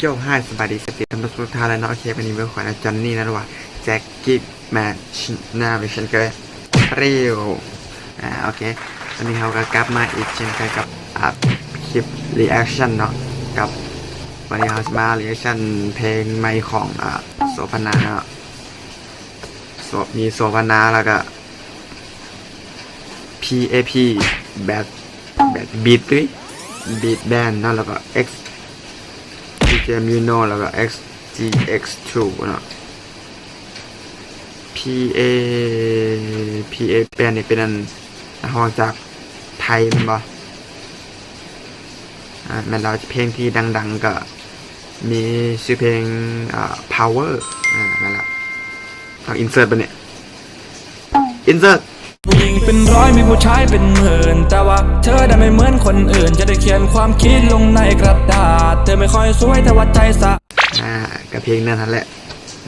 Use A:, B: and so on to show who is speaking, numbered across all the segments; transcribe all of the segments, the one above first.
A: โยกให้สบายดีสติตำรวจทุกท่านแล้วเนาะโอเควันนี้เบลขวัญอาจารย์นี่นะระหว่าแจ็คกี้แมทชหน้าเวชันเกอร์เรียวอ่าโอเควันนี้เราก็กลับมาอีกเช่นเคยกับอ่าคลิปรีแอคชั่นเนาะกับวันนี้เราจะมารีแอคชั่นเพลงใหม่ของอ่าโสพนาเนาะโสมีโสพนาแล้วก็ PAP แบบแบบบีทด้วยบีทแบนเนาะแล้วก็ X DJ Muno แล้วก็ XGX2 เนาะ PA PA เป็นนี่เป็นอันนักร้องจากไทยมันบ่อ่าแม่นเราเพลงที่ดัง ๆ ก็มีชื่อเพลงอ่า Power อ่านั่นแหละเอาอินเสิร์ตไปเนี่ยอิน เป็
B: นร้อยมีผู้ชายเป็นหมื่น แต่ว่าเธอได้ไม่เหมือนคนอื่น จะได้เขียนความคิดลงในกระดาษ เธอไม่ค่อยสวยแต่ว่าใจสะ
A: อ่ากับเพลงนั้นนั่นแหละ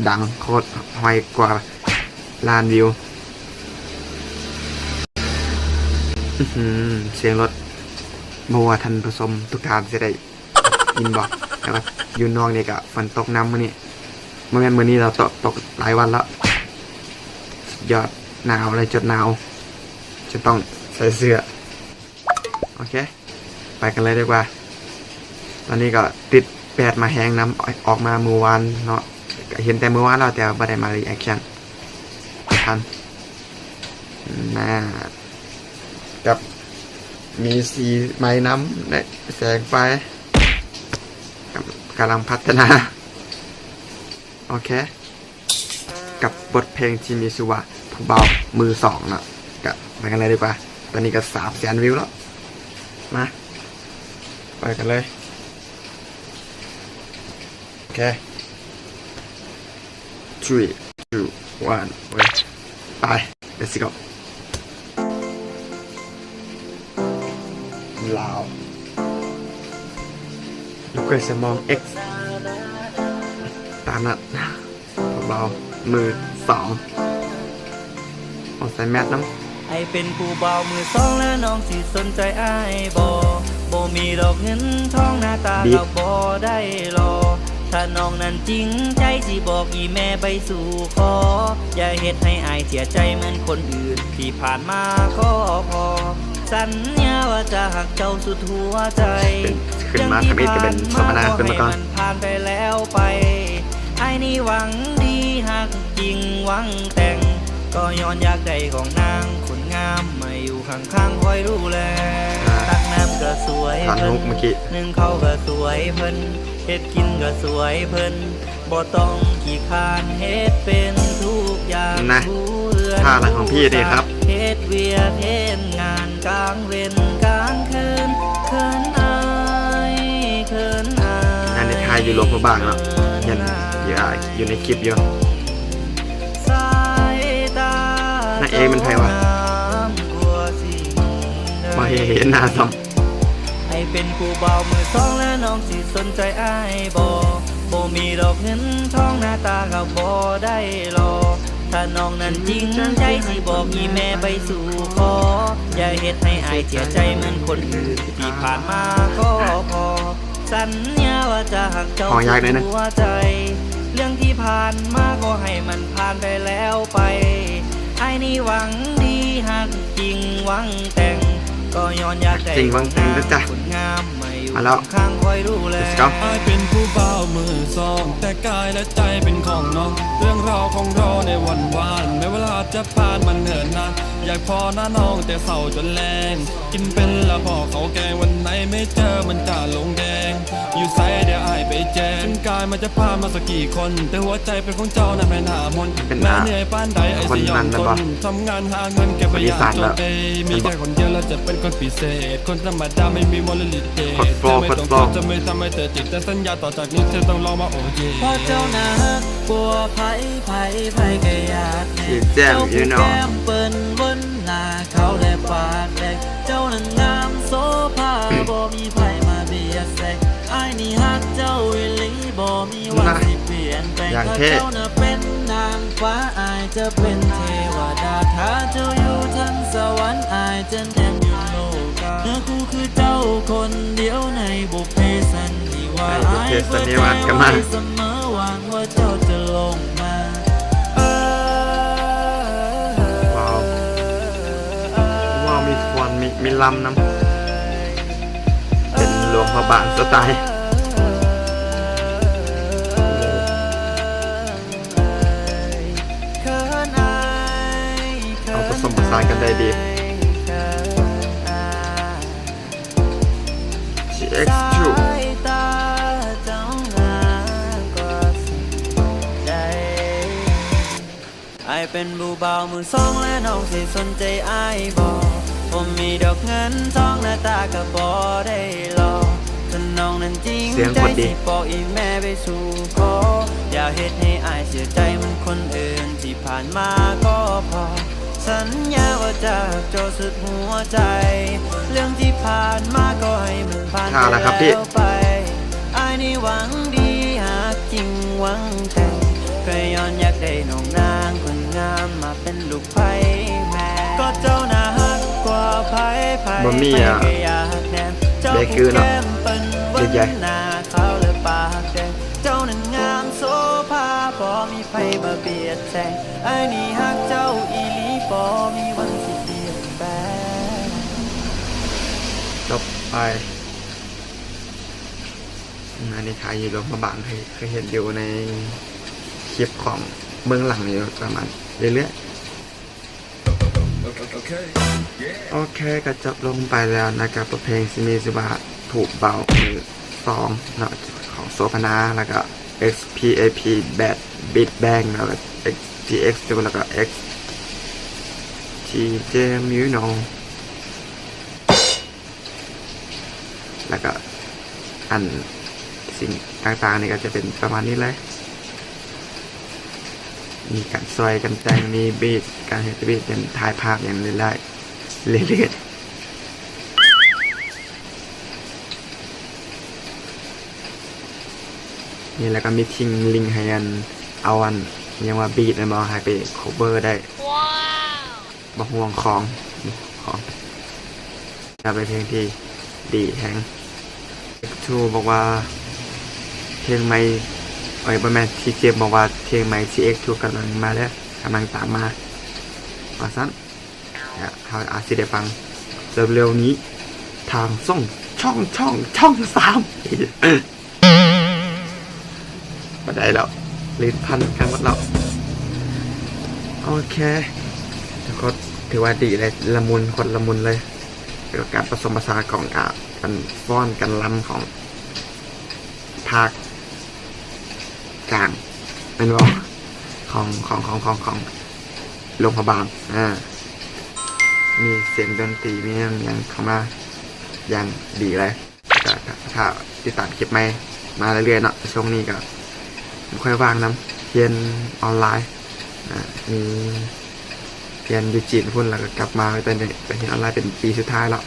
A: ดังโคตรหอยกว่าล้านวิวเสียงรถบัวทันผสมทุกทานจะได้ยินบอกแต่ว่าอยู่นอกเนี่ยก็ฝนตกน้ำมื้อนี้เมื่อแม่นมื้อนี้เราตกตกหลายวันแล้วยอดหนาวเลยจดหนาว จะต้องใส่เสื้อ โอเค ไปกันเลยดีกว่า ตอนนี้ก็ติดแปดมาแหงน้ำออกมาเมื่อวานเนาะเห็นแต่เมื่อวานเราแต่ไม่ได้มารีแอคชั่นทันน่ากับมีสีไม้น้ำและแสงไฟกับกำลังพัฒนา โอเค กับบทเพลงที่มีชื่อว่าผู้เบามือสองเนาะ ก็ไปกันเลยดีกว่า ตอนนี้ก็สามแสนวิวแล้ว มา ไปกันเลย โอเค three two one ไป let's go ลาวลูกเกรสมอง X ตามนั้นเบามือสองเอาใส่แมสน้ำ
B: ไอเป็นผู้เบามือสองและน้องสิสนใจไอายบอบมีดอกเงินทองหน้าตา
A: บิ๊ก
B: เราบอได้รอ ถ้าน้องนั้นจริงใจสิบอกอีแม่ไปสู่ขอ อย่าเฮ็ดให้อายเสียใจเหมือนคนอื่น ที่ผ่านมาก็พอ สัญญาว่าจะหักเจ้าสุดหัวใจ
A: เป็นขึ้นมาทำเองจะเป็นสมนาขึ้นมาก่อน
B: ให้มันผ่านไปแล้วไปไอ้นี่หวังดีหักจริงหวังแต่ง ก็ย้อนอยากได้ของนางคนงามมาอยู่ข้างๆคอยดูแลตักน้ำก็สวย
A: ตอน
B: เพิ่
A: ฮุกเมื่อกี้
B: นึ่งข้าวก็สวยเพิ่นเฮ็ดกินก็สวยเพิ่นบ่ต้องขี้คร้านเฮ็ดเป็นทุกอย่าง
A: นะ
B: ผู้เรือน
A: ท่าอะไรของพี่ดีครับ
B: เฮ็ดเวียกเฮ็ดงานกลางเว้นกลางคืนเขินอายเขินอาย
A: งานในไทยอยู่หลวงพระบางเนาะยันอยู่อะอยู่ในคลิปอยู่ อกมันใครวะมาเห็นหน้าซ้
B: ให้เป็นผู้เบามือสองและน้องสิสนใจอ้ายบ่บ่มีดอกเงินทองหน้าตาก็บ่ได้รอถ้าน้องนั้นจริงใจสิบอกอีแม่ไปสู่ขออย่าเฮ็ดให้อายเสียใจเหมือนคนอื่นที่ผ่านมาก็พอสัญญาว่าจะหักเจ้า
A: ขอยากหน่อยนะ
B: หัวใจ เรื่องที่ผ่านมาก็ให้มันผ่านไปแล้วไป ไอ้นี่หวังดีหักจริงหวังแต่ง ก็ย้อนอยากได้
A: จริงหวังแต่งนะจ๊ะ
B: คนงามมาอยู่
A: มาแล้ว
B: ข้างคอยดูแล
A: Let's go
C: อายเป็นผู้เบามือสองแต่กายและใจเป็นของน้อง เรื่องราวของเราในวันวานแม้เวลาจะผ่านมันเหินนานอยากพอหน้าน้องแต่เศร้าจนแรงกินเป็นละพอเขาแกงวันไหนไม่เจอมันจะลงแดง อยู่ไซเดี๋ยวอายไปแจงถึงกายมันจะผ่านมาสักกี่คน แต่หัวใจเป็นของเจ้านั้นแม่นามน
A: เป็น
C: แม้
A: หา
C: เหนื่อยปานใดไอ้
A: คน
C: สยอ
A: นั้
C: ม
A: นนะ
C: ท
A: บ่
C: นทำงานหาเงินเก็บไว้อยาก
A: คนอีสาน
C: จ
A: แล้
C: น
A: ว
C: เอยมีแค่คนเดียวแล้วจะเป็นคนพิเศษ คนธรรมดาไม่มีมลลิเต
A: กด flow
C: ไม่
A: กด
C: ต้อง
A: flow
C: จะไม่ทำให้เธอติดแต่สัญญาต่อจากนี้เธอต้องลองมาโอเค
B: เพราะเจ้านะกลัวไผ่ไผ่ไผก็อยากแน่
A: ที่แจ้งอยู่เนาะ
B: แก้มเปิ้นบนหน้าเขาและปากแดงเจ้านั้นงามโซภาบ่มีไผ่มาเบียดแซงไอ้นี่ฮักเจ้าอีหลีบ่มีวันสิเปลี่ยนแปลง
A: อย่าง
B: ถ้า
A: เจ้า
B: น่ะเป็นนางฟ้าอายจะเป็นเทวดาถ้าเจ้าอยู่ทั้งสวรรค์อายจะแทนอยู่โลกเนื้อคู่คือ คนเดียวในบุพเพสันนิว
D: ว่า
A: ไอ้ประเทศสันนิวาสกันมา
D: ไเสมอหวังว่าเจ้าจะลงมาเออ
A: ว้าวว้าวมีควันมีมีลำน้ำเป็นหลวงพระบางสไตล์เอาผสมผสานกันได้ดี GX2
E: ไอายเป็นบูเบามือสองและน้องสิสนใจไอายบอกผมมีดอกเงินทองหน้าตาก็บอได้หรอกถ้าน้องนั้นจริง
A: เสียง
E: ใจ
A: คนดี
E: สิบอกอีแม่ไปสู่ขออย่าเฮ็ดให้อายเสียใจเหมันคนอื่นที่ผ่านมาก็พอ สัญญาว่าจะโจาสุดหัวใจ เรื่องที่ผ่านมาก็ให้มันผ่านไป
A: เอาละครับพี่
E: แล้วไปอายนี่หวังดีหากจริงหวังแต่เคยย้อนอยากได้น้องนางคนงามมาเป็นลูกไผ่แม่ก็เจ้าน่าฮักกว่าไผ่ไผ่
A: บ่มีอะ
E: ไผ่ก็อยากแนมเจ้า
A: เบเกอร์เนอะ
E: แก้มเป็นวั
A: เด็กใหญ่
E: นหน้าขาวและปากแดงเจ้านั้นงามโซภาพอมีไผ่มาเบียดแซงไอ้นี่ฮักเจ้าอีหลี ปอมีวันสิเปลี่ยนแปลง
A: จบไปอันนี้ถ่ายอยู่หลวงพระบางเคยเคยเห็นอยู่ในคลิปของเบื้องหลังอยู่ประมาณเรื่อยๆโอเคก็จบลงไปแล้วนะครับกับเพลงซิมีสุบาถูกเบามือสองเนาะของโซพนาแล้วก็ XPAP Bad Beat Bang แล้วก็ XTX แล้วก็ X TJ m u n o แล้วก็อันสิ่งต่างๆนี่ก็จะเป็นประมาณนี้เลย มีการซอยกันแต่งมีบีทการเฮดบีทเป็นถ่ายภาพอย่างเรื่อยๆเรื่อยๆนี่แล้วก็มีทิ้งลิงก์ให้อันเอาอันยังว่าบีทนะมาให้ไปโคเวอร์ได้ บ่ห่วงของของจะเป็นเพลงที่ดีแฮงทูบอกว่า เพลงใหม่เอ้บอแมนทีเจบอกว่าเพลงใหม่ CX2 กทูกำลังมาแล้วกำลังตามมาว่าสั้นเนี่ยเขาอาจจะได้ฟังเร็วๆนี้ ทางส่องช่องช่องช่องสามมาได้แล้วลิ้นพันกันหมดแล้วโอเค ก็ถือว่าดีเลยละมุนคนละมุนเลยเกี่ยวกับการผสมผสานของอะกันฟ้อนกันลำของภาคกลางเป็นว่าของของของของของโรงพยาบาลอ่ามีเสียงดนตรีมีอย่างอย่างเข้ามาอย่างดีเลยก็ถ้าถ้าติดตามคลิปไม่มาเรื่อยๆเนาะช่วงนี้ก็ไม่ค่อยว่างน้ำเรียนออนไลน์อ่ามี รียนอยูจีนพุ่นแล้วก็กลับมาไปเป็นไปเรียนออนไลน์เป็นปีสุดท้ายแล้ว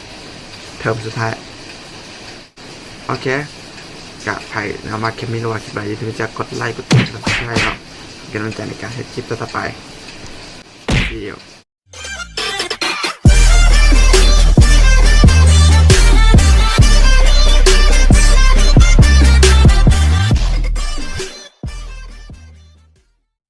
A: เทอมสุดท้าย โอเคกะไผ่นะมาเคมิโลวาคลิปใดอย่าลืมจะกดไลค์กดติดตามให้เนาะเป็นกำลังใจในการเฮ็ดคลิปต่อไป See you